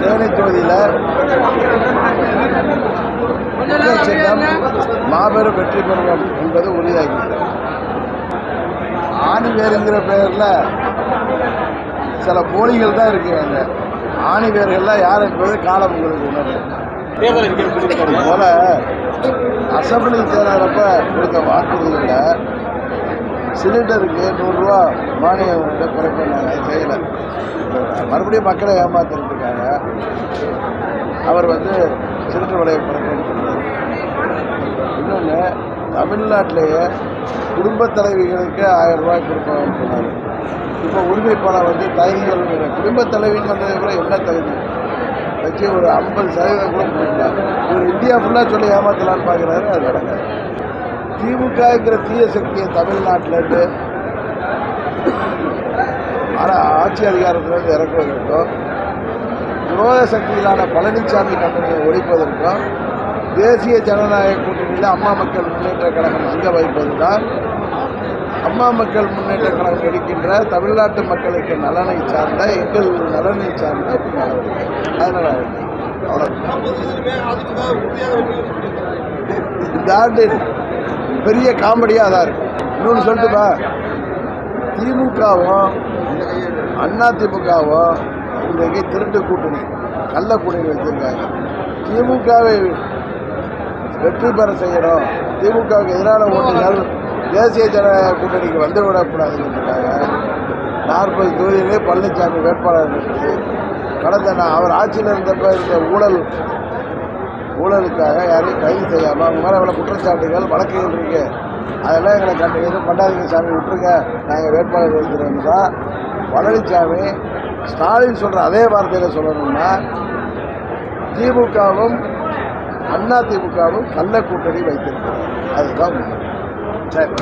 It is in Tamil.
தேனி தொகுதியில் சின்னம் மாபெரும் வெற்றி பெறுவோம் என்பது உறுதியாகிவிட்டது. ஆணிவேருங்கிற பெயரில் சில போலிகள் தான் இருக்கிறாங்க ஆணிவேர்கள்லாம் யார் என்பது காலம் உங்களுக்கு உணர்வு. போல அசம்பிளி தேர்தலப்ப கொடுத்த வாக்குறுதிகளில் சிலிண்டருக்கு நூறுரூவா மானியம் குறைப்பாங்க செய்யலை. மறுபடியும் மக்களை ஏமாத்திருக்காங்க அவர் வந்து சிலிண்டர் விலையை குறைப்பேன்னு சொல்றாரு இன்னொன்று தமிழ்நாட்டிலேயே குடும்ப தலைவிகளுக்கு ஆயிரம் ரூபாய் கொடுப்பாங்க சொன்னார். இப்போ உரிமை பணம் வந்து தகுதிகள் குடும்பத் தலைவின்னு வந்தது கூட என்ன தகுதி? வச்சு ஒரு ஐம்பது சதவீதம் கூட கொடுக்கலாம் இவர் இந்தியா ஃபுல்லாக சொல்லி ஏமாத்தலான்னு பார்க்குறாரு அது நடக்காது. திமுகங்கிற தீய சக்தியை தமிழ்நாட்டிலேருந்து ஆனால் ஆட்சி அதிகாரத்திலிருந்து இறக்குவதற்கும் விரோத சக்தியிலான பழனிசாமி கம்பெனியை ஒழிப்பதற்கும் தேசிய ஜனநாயக கூட்டணியில் அம்மா மக்கள் முன்னேற்ற கழகம் அங்க வைப்பது தான் அம்மா மக்கள் முன்னேற்ற கழகம் எடுக்கின்ற தமிழ்நாட்டு மக்களுக்கு நலனை சார்ந்த எங்கள் நலனை சார்ந்த ஒரு நடவடிக்கை அதனால் அவ்வளோ இந்த ஆண்டு பெரிய காமெடியாக தான் இருக்கு. இன்னொன்று சொல்லிட்டுப்பா திமுகவும் அண்ணா திமுகவும் இன்றைக்கு திருட்டு கூட்டணி கள்ள கூட்டணி வச்சுருக்காங்க. திமுகவை வெற்றி பெற செய்யணும். திமுகவுக்கு எதிரான ஓட்டுகள் தேசிய ஜனநாயக கூட்டணிக்கு வந்துவிடக்கூடாதுங்கிறதுக்காக நாற்பது தொகுதியிலே பழனிசாமி வேட்பாளர் நிறுத்தி கடந்த நான் அவர் ஆட்சியில் இருந்தப்ப இருந்த ஊழல் ஊழலுக்காக யாரையும் கைது செய்யாமல் அவங்க மேலே எவ்வளோ குற்றச்சாட்டுகள் வழக்குகள் இருக்கு. அதெல்லாம் எங்களை கண்டு எதுவும் பண்ணாதீங்க சாமி விட்டுருங்க நாங்கள் வேட்பாளர் எழுதுறோம் தான் பழனிசாமி ஸ்டாலின் சொல்கிற அதே வார்த்தையில் சொல்லணும்னா திமுகவும் அண்ணா திமுகவும் கள்ள கூட்டணி வைத்திருக்கிறார். அதுதான் சரி.